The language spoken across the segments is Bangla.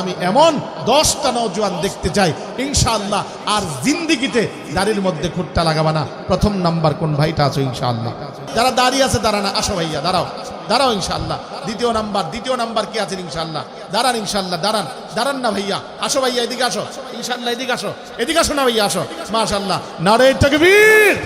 আমি এমন দশটা নৌজওয়ান দেখতে চাই, ইনশাআল্লাহ, আর জিন্দিগিতে দাড়ির মধ্যে খুঁটটা লাগাবা না। প্রথম নাম্বার কোন ভাইটা আছো, ইনশাআল্লাহ। যারা দাঁড়িয়ে আছে, দাঁড়া না, আসো ভাইয়া, দাঁড়াও দাঁড়াও, ইনশাআল্লাহ। দ্বিতীয় নাম্বার দ্বিতীয় নাম্বার কি আছেন, ইনশাআল্লাহ? দাঁড়ান ইনশাআল্লাহ, দাঁড়ান দাঁড়ান না ভাইয়া, আসো ভাইয়া, এদিকে আসো, ইনশাআল্লাহ, এদিকে আসো এদিকে আসো না ভাইয়া, আসো, মাশাআল্লাহ। নারে তাকবীর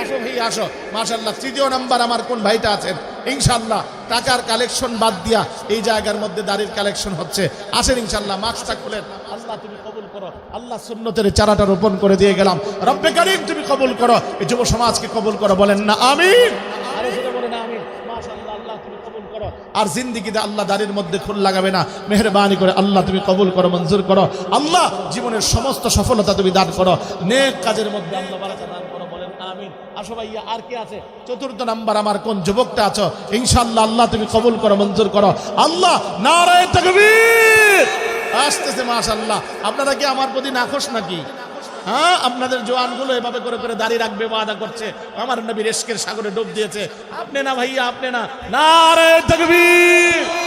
আসো ভাইয়া, আসো মাশাল্লাহ তৃতীয় নাম্বার আমার কোন ভাইটা আছেন? ইনশাল্লাহ টাকার কালেকশন বাদ দিয়া এই জায়গার মধ্যে দাড়ির কালেকশন হচ্ছে। আসেন ইনশাল্লাহ মাস্কটা খুলেন আল্লাহ তুমি কবুল করো। আল্লাহ সুন্নতের চারাটা রোপণ করে দিয়ে গেলাম। রব্বে কারিম তুমি কবুল করো। এই যুব সমাজকে কবুল করো বলেন না আমিন। আরও জোরে বলেন আল্লাহ তুমি কবুল করো। আর জিন্দিগিতে আল্লাহ দাড়ির মধ্যে খুল লাগাবে না। মেহরবানি করে আল্লাহ তুমি কবুল করো মঞ্জুর করো। আল্লাহ জীবনের সমস্ত সফলতা তুমি দান করো। নেক কাজের মধ্যে আল্লাহ দান করো। আমিন। আসো ভাইয়া, আর কে আছে? চতুর্থ নাম্বার আমার কোন যুবকটা আছো? ইনশাআল্লাহ, আল্লাহ তুমি কবুল করো, মঞ্জুর করো। আল্লাহ, নারায় তাকবীর। আসতেছে মাশাআল্লাহ। আপনারা কি আমার প্রতি নাখোশ নাকি? হ্যাঁ আপনাদের জোয়ানগুলো এভাবে করে করে দাঁড়িয়ে রাখবে, ওয়াদা করছে। আমার নবী রেশকের সাগরে ডুব দিয়েছে। আপনি না ভাইয়া, আপনি না। নারায় তাকবীর।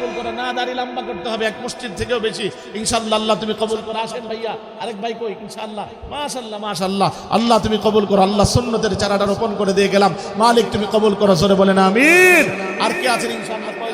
কবুল করে, না দাড়ি লম্বা করতে হবে, এক মসজিদ থেকেও বেশি। ইনশাআল্লাহ, আল্লাহ তুমি কবুল করে আসেন ভাইয়া। আরেক ভাই কই? ইনশাআল্লাহ। মাশাআল্লাহ মাশাআল্লাহ। আল্লাহ তুমি কবুল করো, আল্লাহ সুন্নতের চারাটা রোপণ করে দিয়ে গেলাম। মালিক তুমি কবুল করো, জোরে বলেন আমিন। আর কে আছেন ইনশাল্লাহ বলো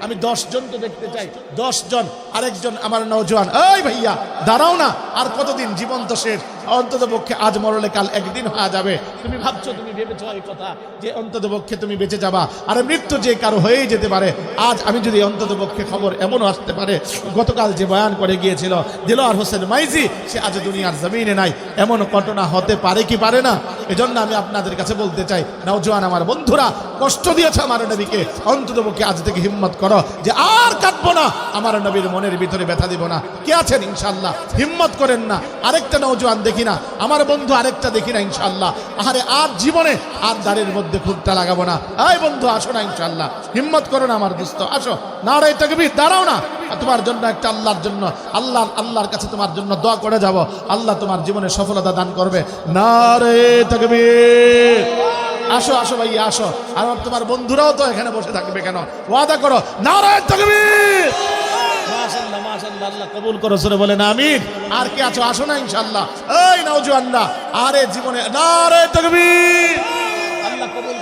আমি দশ জন তো দেখতে চাই। দশ জন। আরেকজন আমার নৌজওয়ান এই ভাইয়া, দাঁড়াও না। আর কতদিন? জীবন শেষ। অন্তত পক্ষে আজ মরলে কাল একদিন হয়ে যাবে। তুমি ভাবছ, তুমি ভেবেছো এই কথা, যে অন্তত পক্ষে তুমি বেঁচে যাবা। আর মৃত্যু যে কারও হয়েই যেতে পারে, আজ আমি যদি অন্তত পক্ষে খবর এমনও আসতে পারে, গতকাল যে বয়ান করে গিয়েছিল দিলোয়ার হোসেন মাইজি, সে আজ দুনিয়ার জমিনে নাই, এমন ঘটনা হতে পারে কি পারে না? এজন্য আমি আপনাদের কাছে বলতে চাই নওজোয়ান আমার বন্ধুরা, কষ্ট দিয়েছে আমার নবীকে, অন্তত পক্ষে আজ থেকে হিম্মত করো, যে আর কাটবো না, আমার নবীর মনের ভিতরে ব্যথা দিব না। কে আছেন ইনশাল্লাহ হিম্মত করেন না। আরেকটা নওজোয়ান দেখি। না। আমার বন্ধু আরেকটা দেখি না ইনশাল্লাহ আরে আর জীবনে আর দাঁড়ের মধ্যে খুঁটটা লাগাবো না। আয় বন্ধু, আসো না ইনশাল্লাহ হিম্মত করো না আমার দোস্ত আসো। না রে তকবি দাঁড়াও না। তোমার জন্য একটা আল্লাহর জন্য আল্লাহ আল্লাহর কাছে তোমার জন্য দোয়া করে যাব। আল্লাহ তোমার জীবনে সফলতা দান করবে। না রে তকবীর। আসো আসো ভাই আসো। আর তোমার বন্ধুরাও তো এখানে বসে থাকবে কেন? ওয়াদা করো। না রে মাশাআল্লাহ আল্লাহ কবুল করো সরে বলেন আমি আর কে আছো? আসো না ইনশাল্লাহ এই নওজোয়ানরা আরে জীবনে না রে তকবীর। আল্লাহ কবুল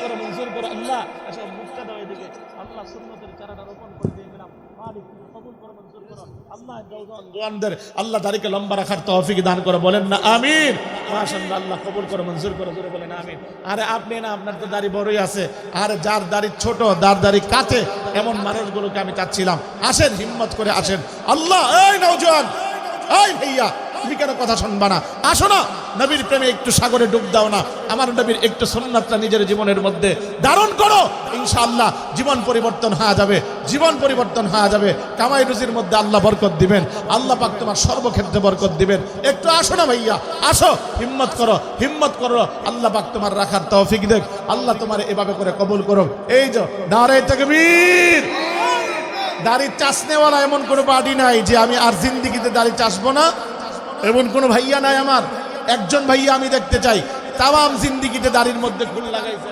আল্লাহ তারিখে লম্বা রাখার তহফিক দান করে বলেন না আল্লাহ কবুল করে, মঞ্জুর করে, জোরে বলেন, আমিন। আরে আপনি না, আপনার তো দাড়ি বড়ই আছে। আর যার দাড়ি ছোট, যার দাড়ি কাছে এমন মানুষগুলোকে আমি চাচ্ছিলাম। আসেন, হিম্মত করে আসেন। আল্লাহ, এই এই ভাইয়া তুমি কেন কথা শুনবা না? আসো না। নবীর প্রেমে একটু সাগরে ডুব দাও না। আমার নবীর একটু সুন্নাতটা নিজের জীবনের মধ্যে ধারণ করো। ইনশাআল্লাহ জীবন পরিবর্তন হয়ে যাবে। জীবন পরিবর্তন হয়ে যাবে। কামাই রুজির মধ্যে আল্লাহ বরকত দিবেন। আল্লাহ পাক তোমার সর্বক্ষেত্রে বরকত দিবেন। একটু আসো না ভাইয়া। আসো। হিম্মত করো। হিম্মত করো। আল্লাহ পাক তোমার রাখার তৌফিক দেখ। আল্লাহ তোমার এভাবে করে কবুল করো এই যে নারে তাকবীর। দাড়ি চাষনেওয়ালা এমন কোনো পার্টি নাই যে আমি আর জিন্দিগিতে দাড়ি চাষবো না। এমন কোনো ভাইয়া নাই আমার। একজন ভাইয়া আমি দেখতে চাই। তাম জিন্দিগিতে দাড়ির মধ্যে ফুল লাগাইছে।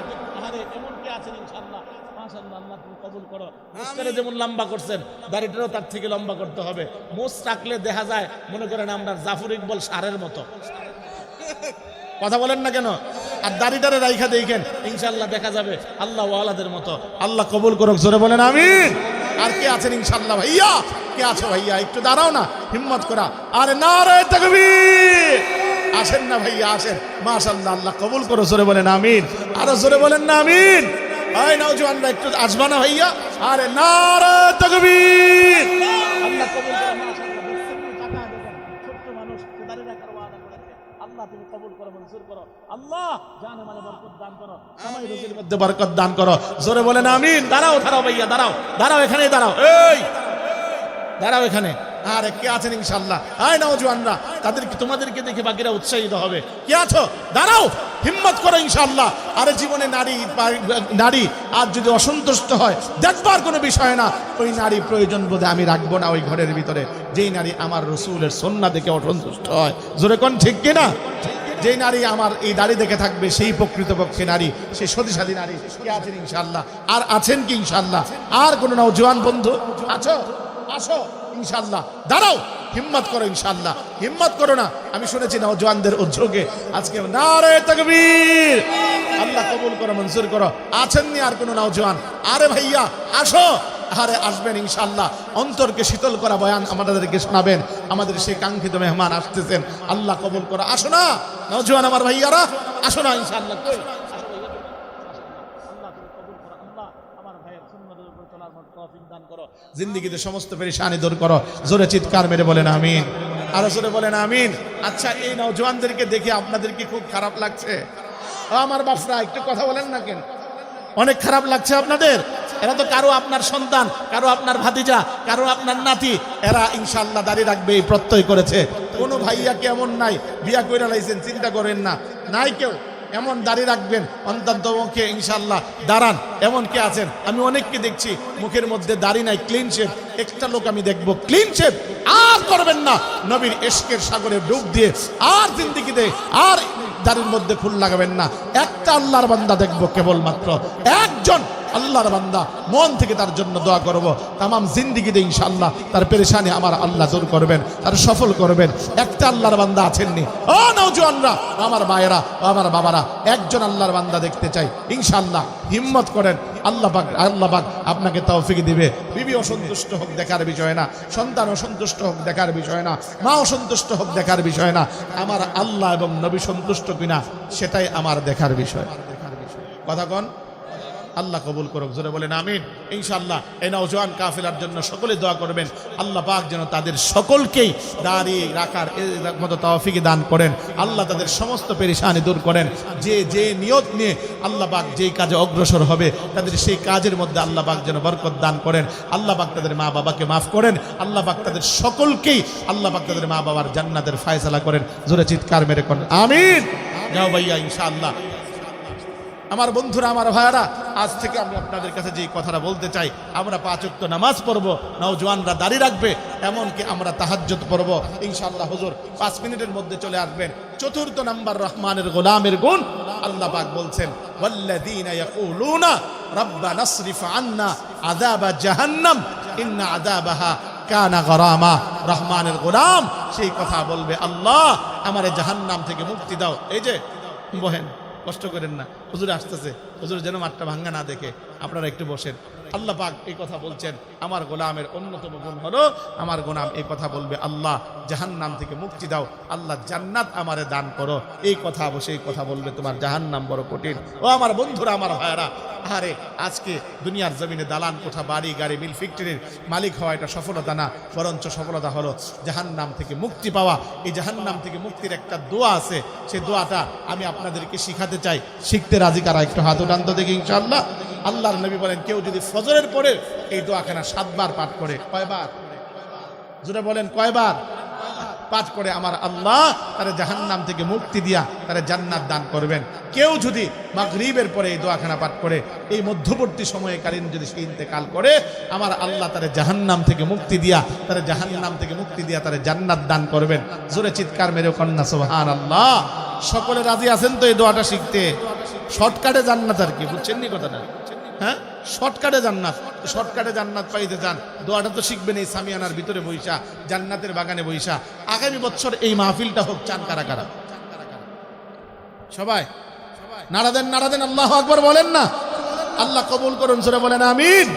যেমন লম্বা করছেন দাড়িটাও তার থেকে লম্বা করতে হবে। রাখলে দেখা যায় মনে করেন আমরা জাফর ইকবল সারের মতো। কথা বলেন না কেন? আর দাড়িটারে রাইখা দেখেন ইনশাল্লাহ দেখা যাবে আল্লাহ ওয়ালাদের মতো। আল্লাহ কবুল করুক জোরে বলেন আমি আর কে আছেন ইনশাল্লাহ ভাইয়া? কে আছো ভাইয়া? একটু দাঁড়াও না, হিম্মত করা। আর না রে তাকবীর! আসেন না ভাইয়া, আসেন। মাশাল্লাহ আল্লাহ কবুল করো, জোরে বলেন আমিন। আর জোরে বলেন না আমিন। এই নওজোয়ানরা একটু আসবা না ভাইয়া। আরে না রে তাকবীর! আল্লাহ কবুল করো আল্লাহ তুমি কবুল করো মঞ্জুর করো। আল্লাহ জানে মানে বরকত দান করো। সবাই রুজির মধ্যে বরকত দান করো। জোরে বলেন আমিন। দাঁড়াও দাঁড়াও ভাইয়া দাঁড়াও। দাঁড়াও এখানেই দাঁড়াও। এই! দাঁড়াও এখানে। আরে কে আছেন ইনশাল্লাহ আয় নওজোয়ানরা তাদেরকে তোমাদেরকে দেখে বাকিরা উৎসাহিত হবে। কে আছো? দাঁড়াও, হিম্মত করো ইনশাল্লাহ আরে জীবনে নারী নারী আর যদি অসন্তুষ্ট হয়, দেখবার কোনো বিষয় না। ওই নারী প্রয়োজন বোধে আমি রাখব না ওই ঘরের ভিতরে। যেই নারী আমার রসুলের সন্না দেখে অসন্তুষ্ট হয়। জোরে কোন ঠিক কিনা? যেই নারী আমার এই দাড়ি দেখে থাকবে, সেই প্রকৃতপক্ষে নারী, সেই সতীসাধী নারী। কে আছেন ইনশাল্লাহ আর আছেন কি ইনশাল্লাহ আর কোনো নওজোয়ান বন্ধু, আছো? আসো। ইনশাল্লাহ দাঁড়াও, হিম্মত করো ইনশাল্লাহ হিম্মত করো না। আমি শুনেছি নওজোয়ানদের উদ্যোগে আজকে নারে তকবীর। আল্লাহ কবুল করো, মঞ্জুর করো। আছেননি আর কোনো নওজোয়ান? আরে ভাইয়া, আসো। আরে আসবেন ইনশাল্লাহ অন্তরকে শীতল করা বয়ান আমাদেরকে শোনাবেন। আমাদের সেই কাঙ্ক্ষিত মেহমান আসতেছেন। আল্লাহ কবুল করো। আসো না, নওজোয়ান আমার ভাইয়ারা। আসো না ইনশাল্লাহ কই? জিন্দিগিতে সমস্ত পেরেশানি দূর করো। জোরে চিৎকার মেরে বলেন, আমিন। আরও জোরে বলেন, আমিন। আচ্ছা এই নওজোয়ানদেরকে দেখে আপনাদের কি খুব খারাপ লাগছে? আমার বাপরা একটু কথা বলেন না কেন? অনেক খারাপ লাগছে আপনাদের? এরা তো কারও আপনার সন্তান, কারও আপনার ভাতিজা, কারও আপনার নাতি। এরা ইনশাল্লাহ দাঁড়িয়ে রাখবে, এই প্রত্যয় করেছে। কোনো ভাইয়া কেমন নাই? বিয়া কইরা লাইছেন, চিন্তা করেন না। নাই কেউ? এমন দাঁড়িয়ে রাখবেন, অন্তত মুখে ইনশাল্লাহ দাঁড়ান। এমন কে আছেন? আমি অনেককে দেখছি, মুখের মধ্যে দাড়ি নাই ক্লিন শেপ একটা লোক আমি দেখব ক্লিন শেপ আর করবেন না। নবীর এশকের সাগরে ডুব দিয়ে আর জিন্দিগিতে আর দাড়ির মধ্যে ফুল লাগাবেন না। একটা আল্লাহর বান্দা দেখব কেবলমাত্র। একজন আল্লাহর বান্দা মন থেকে তার জন্য দোয়া করব। তামাম জিন্দিগিতে ইনশাআল্লাহ তার পেরেশানি আমার আল্লাহ দূর করবেন, তার সফল করবেন। একটা আল্লাহর বান্দা আছেননি। ও নৌজওয়ানরা আমার মায়েরা, আমার বাবারা, একজন আল্লাহর বান্দা দেখতে চাই। ইনশাআল্লাহ হিম্মত করেন, আল্লাহ পাক আল্লাহ পাক আপনাকে তৌফিক দিবে। বিবি অসন্তুষ্ট হোক, দেখার বিষয় না। সন্তান অসন্তুষ্ট হোক, দেখার বিষয় না। মা অসন্তুষ্ট হোক, দেখার বিষয় না। আমার আল্লাহ এবং নবী সন্তুষ্ট কিনা, সেটাই আমার দেখার বিষয়। কথা কন? আল্লাহ কবুল করুক, জোরে বলেন আমিন। ইনশাআল্লাহ, এই নওজোয়ান কাফেলার জন্য সকলে দোয়া করবেন। আল্লাহ পাক যেন তাদের সকলকেই দাঁড়িয়ে রাখার মতো তৌফিক দান করেন। আল্লাহ তাদের সমস্ত পেরেশানি দূর করেন। যে যে নিয়ত নিয়ে আল্লাহ পাক যেই কাজে অগ্রসর হবে, তাদের সেই কাজের মধ্যে আল্লাহ পাক যেন বরকত দান করেন। আল্লাহ পাক তাদের মা বাবাকে মাফ করেন। আল্লাহ পাক তাদের সকলকেই আল্লাহ পাক তাদের মা বাবার জান্নাতের ফায়সালা করেন। জোরে চিৎকার মেরে করেন। আমিন। যাও ভাইয়া, ইনশাআল্লাহ। আমার বন্ধুরা, আমার ভাইয়ারা, আজ থেকে আমি আপনাদের কাছে যে কথাটা বলতে চাই, আমরা পাঁচ ওয়াক্ত নামাজ পড়ব, নওজোয়ানরা দাঁড়িয়ে রাখবে, এমনকি আমরা তাহাজ্জত পড়ব। ইনশাআল্লাহ হুজুর, পাঁচ মিনিটের মধ্যে চলে আসবেন। চতুর্থ নাম্বার রহমানের গোলামের গুণ, আল্লাহ পাক বলছেন রাব্বানা নাসরিফ আন্না আযাবা জাহান্নাম, ইন্না আযাবাহা কানা গরামা। রহমানের গোলাম, সেই কথা বলবে আল্লাহ। আমারে জাহান্নাম থেকে মুক্তি দাও। এই যে, বহেন। কষ্ট করেন না। হুজুর আসতেছে। হুজুর যেন মাঠটা ভাঙ্গা না দেখে। আপনারা একটু বসেন। আল্লাহ পাক এই কথা বলছেন, আমার গোলামের অন্যতম গুণ হলো, আমার গোলাম এই কথা বলবে, আল্লাহ জাহান্নাম থেকে মুক্তি দাও, আল্লাহ জান্নাত আমারে দান করো। এই কথা বসে এই কথা বলবে তোমার জাহান্নাম বড় কঠিন। ও আমার বন্ধুরা, আমার ভাইয়ারা আরে আজকে দুনিয়ার জমিনে দালান কোঠা, বাড়ি, গাড়ি, মিল, ফ্যাক্টরির মালিক হওয়া এটা সফলতা না, বরঞ্চ সফলতা হলো জাহান্নাম থেকে মুক্তি পাওয়া। এই জাহান্নাম থেকে মুক্তির একটা দোয়া আছে সেই দোয়াটা আমি আপনাদেরকে শিখাতে চাই। শিখতে রাজি কারা? একটু হাত উঠান তো দেখি, ইনশাআল্লাহ। আল্লাহর নবী বলেন, কেউ যদি ফজরের পরে এই দোয়াখানা সাতবার পাঠ করে, কয়বার? জুড়ে বলেন, কয়বার? পাঠ করে আমার আল্লাহ তার জাহান্নাম থেকে মুক্তি দিয়া তার জান্নাত দান করবেন। কেউ যদি মাগরিবের পরে এই দোয়াখানা পাঠ করে, এই মধ্যবর্তী সময়ে কালীন যদি সে ইন্তেকাল করে, আমার আল্লাহ তার জাহান্নাম থেকে মুক্তি দিয়া, তার জাহান্নাম থেকে মুক্তি দিয়া তার জান্নাত দান করবেন। জোরে চিৎকার মেরে কন্যা সোহান আল্লাহ সকলে রাজি আছেন তো এই দোয়াটা শিখতে? শর্টকাটে জান্নাত আর কি বুঝছেন নি কথাটা? হ্যাঁ? শর্টকাটে জান্নাত শর্টকাটে জান্নাত পাইতে চান দোয়াটা তো শিখবেন এই সামিয়ানার ভিতরে বৈশা জান্নাতের বাগানে বৈশা আগামী বছর এই মাহফিলটা হোক, চান কারা কারা? সবাই? নাড়া দেন নাড়া দেন, আল্লাহ আকবর বলেন না। আল্লাহ কবুল করুন সরে বলেন, আমিন।